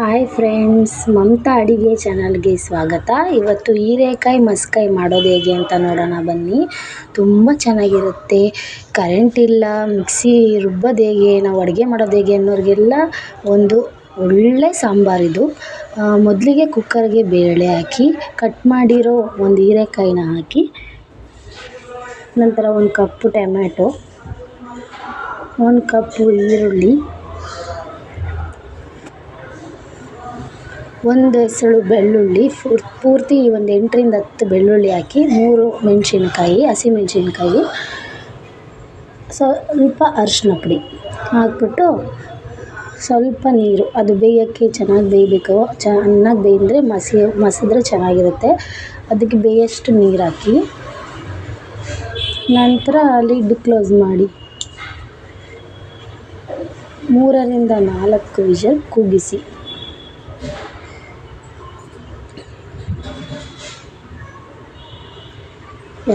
Hi friends Mamata ಅಡಿಗೆ ಚಾನಲ್ಗೆ ಸ್ವಾಗತ. ಇವತ್ತು ಹೀರೆಕಾಯಿ ಮಸ್ಕಾಯಿ ಮಾಡೋದು ಹೇಗೆ ಅಂತ ನೋಡೋಣ ಬನ್ನಿ. ತುಂಬ ಚೆನ್ನಾಗಿರುತ್ತೆ. ಕರೆಂಟ್ ಇಲ್ಲ, ಮಿಕ್ಸಿ ರುಬ್ಬೋದು ಹೇಗೆ, ನಾವು ಅಡುಗೆ ಮಾಡೋದು ಹೇಗೆ ಅನ್ನೋರಿಗೆಲ್ಲ ಒಂದು ಒಳ್ಳೆ ಸಾಂಬಾರಿದು ಮೊದಲಿಗೆ ಕುಕ್ಕರ್ಗೆ ಬೇಳೆ ಹಾಕಿ ಕಟ್ ಮಾಡಿರೋ ಒಂದು ಹೀರೆಕಾಯಿನ ಹಾಕಿ, ನಂತರ ಒಂದು ಕಪ್ಪು ಟೊಮ್ಯಾಟೊ, ಒಂದು ಕಪ್ಪು ಈರುಳ್ಳಿ ಒಂದು ಎಸಳು ಬೆಳ್ಳುಳ್ಳಿ ಪೂರ್ತಿ ಒಂದು ಎಂಟರಿಂದ ಹತ್ತು ಬೆಳ್ಳುಳ್ಳಿ ಹಾಕಿ ಮೂರು ಮೆಣಸಿನ್ಕಾಯಿ ಹಸಿಮೆಣ್ಸಿನ್ಕಾಯಿ ಸ್ವಲ್ಪ ಅರಿಶಿನ ಪುಡಿ ಹಾಕ್ಬಿಟ್ಟು ಸ್ವಲ್ಪ ನೀರು, ಅದು ಬೇಯೋಕ್ಕೆ ಚೆನ್ನಾಗಿ ಬೇಯಬೇಕು, ಚೆನ್ನಾಗಿ ಬೇಯ್ದ್ರೆ ಮಸಿ, ಮಸಿದ್ರೆ ಚೆನ್ನಾಗಿರುತ್ತೆ. ಅದಕ್ಕೆ ಬೇಯೋಷ್ಟು ನೀರು ಹಾಕಿ ನಂತರ ಲಿಡ್ ಕ್ಲೋಸ್ ಮಾಡಿ ಮೂರರಿಂದ ನಾಲ್ಕು ವಿಷಲ್ ಕೂಗಿಸಿ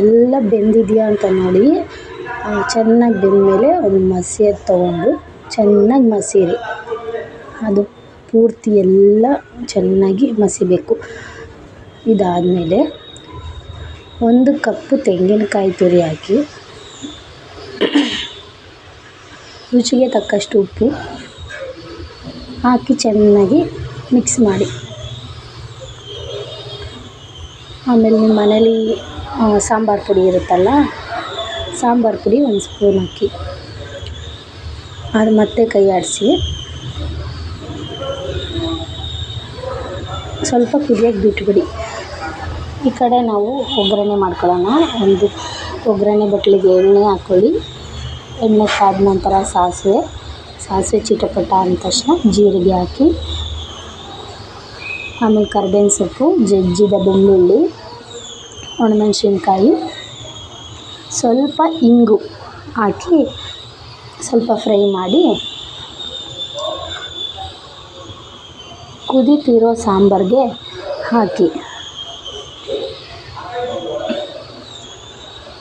ಎಲ್ಲ ಬೆಂದಿದೆಯಾ ಅಂತ ನೋಡಿ ಚೆನ್ನಾಗಿ ಬೆಂದಮೇಲೆ ಒಂದು ಮಸಿಯೋದು ತೊಗೊಂಡು ಚೆನ್ನಾಗಿ ಮಸೀರಿ ಅದು ಪೂರ್ತಿ ಎಲ್ಲ ಚೆನ್ನಾಗಿ ಮಸಿಬೇಕು. ಇದಾದಮೇಲೆ ಒಂದು ಕಪ್ಪು ತೆಂಗಿನಕಾಯಿ ತುರಿ ಹಾಕಿ, ರುಚಿಗೆ ತಕ್ಕಷ್ಟು ಉಪ್ಪು ಹಾಕಿ ಚೆನ್ನಾಗಿ ಮಿಕ್ಸ್ ಮಾಡಿ. ಆಮೇಲೆ ನಿಮ್ಮ ಮನೇಲಿ ಸಾಂಬಾರು ಪುಡಿ ಇರುತ್ತಲ್ಲ, ಸಾಂಬಾರು ಪುಡಿ ಒಂದು ಸ್ಪೂನ್ ಹಾಕಿ ಅದು ಮತ್ತೆ ಕೈ ಆಡಿಸಿ. ಸ್ವಲ್ಪ ಕುದಿಯೋಕ್ಕೆ ಬಿಟ್ಬಿಡಿ. ಈ ಕಡೆ ನಾವು ಒಗ್ಗರಣೆ ಮಾಡ್ಕೊಳ್ಳೋಣ. ಒಂದು ಒಗ್ಗರಣೆ ಬಟ್ಲಿಗೆ ಎಣ್ಣೆ ಹಾಕ್ಕೊಳ್ಳಿ. ಎಣ್ಣೆ ಕಾದ ನಂತರ ಸಾಸಿವೆ. ಸಾಸಿವೆ ಚಿಟಪಟ ಅಂದ ತಕ್ಷಣ ಜೀರಿಗೆ ಹಾಕಿ. ಆಮೇಲೆ ಕರ್ಬೇವಿನ ಸೊಪ್ಪು, ಜಜ್ಜಿದ ಬೆಳ್ಳುಳ್ಳಿ. ಒಣಮೆಣ್ಸಿನ್ಕಾಯಿ, ಸ್ವಲ್ಪ ಇಂಗು ಹಾಕಿ ಸ್ವಲ್ಪ ಫ್ರೈ ಮಾಡಿ ಕುದೀತಿರೋ ಸಾಂಬಾರಿಗೆ ಹಾಕಿ.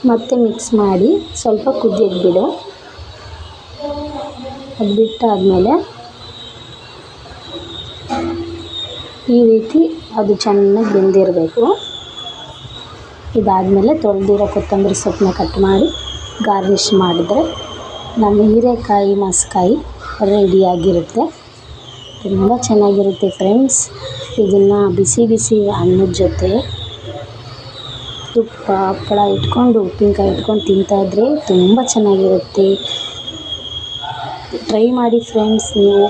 ಮತ್ತೆ ಮಿಕ್ಸ್ ಮಾಡಿ ಸ್ವಲ್ಪ ಕುದಿಯೋಕ್ಕೆ ಬಿಡು. ಅದು ಬಿಟ್ಟಾದಮೇಲೆ ಈ ರೀತಿ ಅದು ಚೆನ್ನಾಗಿ ಬೆಂದಿರಬೇಕು. ಇದಾದಮೇಲೆ ತೊಳೆದಿರೋ ಕೊತ್ತಂಬರಿ ಸೊಪ್ಪನ್ನ ಕಟ್ ಮಾಡಿ ಗಾರ್ನಿಷ್ ಮಾಡಿದ್ರೆ ನಮ್ಮ ಹೀರೆಕಾಯಿ, ಮಸ್ಕಾಯಿ ರೆಡಿಯಾಗಿರುತ್ತೆ ತುಂಬ ಚೆನ್ನಾಗಿರುತ್ತೆ ಫ್ರೆಂಡ್ಸ್ ಇದನ್ನು ಬಿಸಿ ಬಿಸಿ ಅನ್ನದ ಜೊತೆ ತುಪ್ಪ, ಹಪ್ಪಳ ಇಟ್ಕೊಂಡು, ಉಪ್ಪಿನಕಾಯಿ ಇಟ್ಕೊಂಡು ತಿಂತಾಯಿದ್ರೆ ತುಂಬ ಚೆನ್ನಾಗಿರುತ್ತೆ. ಟ್ರೈ ಮಾಡಿ ಫ್ರೆಂಡ್ಸ್ ನೀವು.